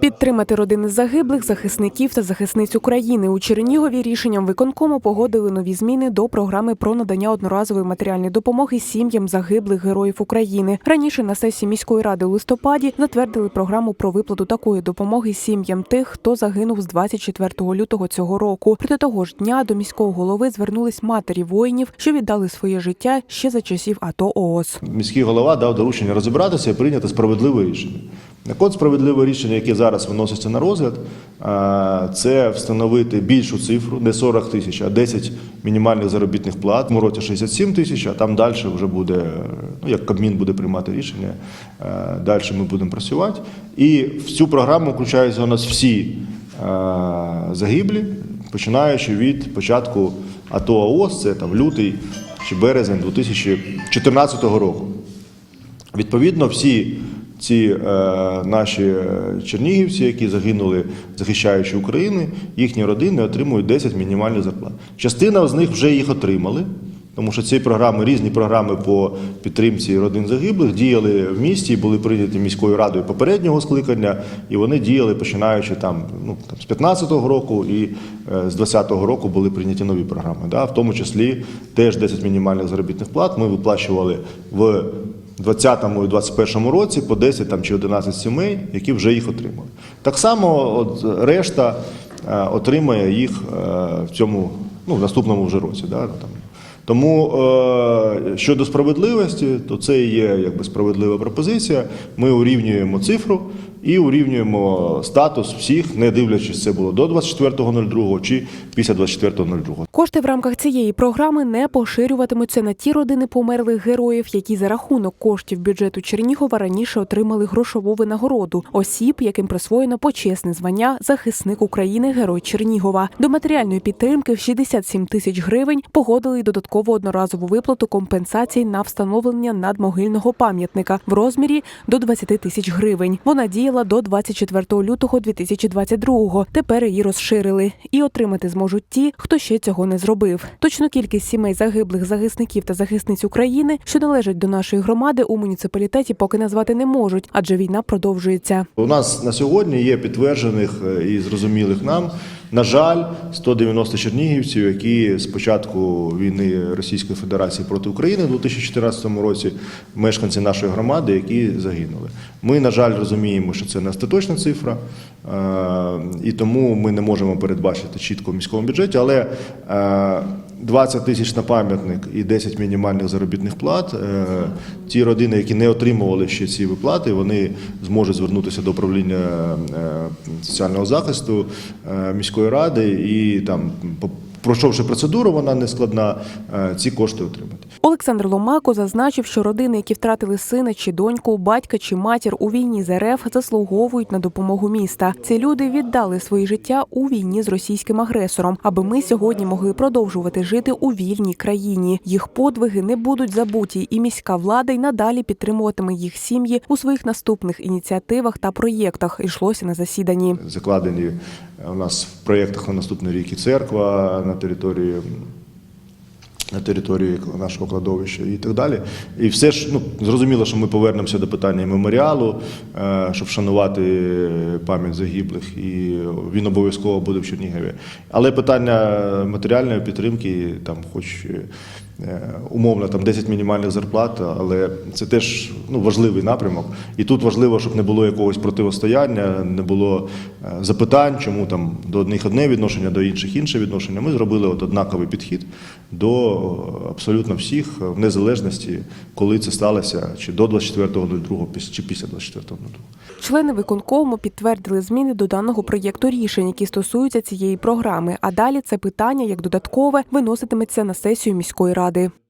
Підтримати родини загиблих захисників та захисниць України у Чернігові рішенням виконкому погодили нові зміни до програми про надання одноразової матеріальної допомоги сім'ям загиблих героїв України. Раніше на сесії міської ради у листопаді затвердили програму про виплату такої допомоги сім'ям тих, хто загинув з 24 лютого цього року. Проти того ж дня до міського голови звернулись матері воїнів, що віддали своє життя ще за часів АТО ООС. Міський голова дав доручення розібратися і прийняти справедливе рішення. Так от справедливе рішення, яке зараз виноситься на розгляд, це встановити більшу цифру, не 40 тисяч, а 10 мінімальних заробітних плат. В році 67 тисяч, а там далі вже буде, ну як Кабмін буде приймати рішення, далі ми будемо працювати. І в цю програму включаються у нас всі загиблі, починаючи від початку АТО АОС, це там лютий чи березень 2014 року. Відповідно, всі ці е, наші е, чернігівці, які загинули, захищаючи Україну, їхні родини отримують 10 мінімальних зарплат. Частина з них вже їх отримали, тому що ці програми, різні програми по підтримці родин загиблих діяли в місті, були прийняті міською радою попереднього скликання, і вони діяли починаючи там, ну, там з 15-го року і е, з 20-го року були прийняті нові програми. Да? В тому числі теж 10 мінімальних заробітних плат ми виплачували в 20-му і 21-му році по 10 там, чи 11 сімей, які вже їх отримали. Так само от, решта е, отримає їх е, в цьому ну, в наступному вже році. Да, там. Тому е, щодо справедливості, то це є якби справедлива пропозиція. Ми урівнюємо цифру і урівнюємо статус всіх, не дивлячись, це було до 24.02 чи після 24.02. Кошти в рамках цієї програми не поширюватимуться на ті родини померлих героїв, які за рахунок коштів бюджету Чернігова раніше отримали грошову винагороду осіб, яким присвоєно почесне звання захисник України Герой Чернігова. До матеріальної підтримки в 67 тисяч гривень погодили й додаткову одноразову виплату компенсацій на встановлення надмогильного пам'ятника в розмірі до 20 тисяч гривень. Вона діяла до 24 лютого 2022-го. Тепер її розширили і отримати зможуть ті, хто ще цього не зробив. Точну кількість сімей загиблих захисників та захисниць України, що належать до нашої громади, у муніципалітеті поки назвати не можуть, адже війна продовжується. У нас на сьогодні є підтверджених е, і зрозумілих нам, на жаль, 190 чернігівців, які з початку війни Російської Федерації проти України у 2014 році мешканці нашої громади, які загинули. Ми, на жаль, розуміємо, що це не остаточна цифра, е, і тому ми не можемо передбачити чітко в міському бюджеті, але е, 20 тисяч на пам'ятник і 10 мінімальних заробітних плат. Е, Ті родини, які не отримували ще ці виплати, вони зможуть звернутися до управління е, соціального захисту е, міської ради і там, пройшовши процедуру, вона не складна, е, ці кошти отримати. Олександр Ломако зазначив, що родини, які втратили сина чи доньку, батька чи матір у війні з РФ, заслуговують на допомогу міста. Ці люди віддали свої життя у війні з російським агресором, аби ми сьогодні могли продовжувати жити у вільній країні. Їх подвиги не будуть забуті, і міська влада й надалі підтримуватиме їх сім'ї у своїх наступних ініціативах та проєктах. Йшлося на засіданні. Закладені у нас в проєктах на наступний рік і церква на території. На території нашого кладовища і так далі. І все ж ну зрозуміло, що ми повернемося до питання меморіалу, е, щоб вшанувати пам'ять загиблих, і він обов'язково буде в Чернігові. Але питання матеріальної підтримки, там, хоч умовно, там 10 мінімальних зарплат, але це теж ну, важливий напрямок. І тут важливо, щоб не було якогось противостояння, не було е, запитань, чому там до одних одне відношення, до інших інше відношення. Ми зробили от однаковий підхід до абсолютно всіх, в незалежності, коли це сталося, чи до 24.02, піс- чи після 24.02. Члени виконкому підтвердили зміни до даного проєкту рішень, які стосуються цієї програми. А далі це питання як додаткове виноситиметься на сесію міської ради.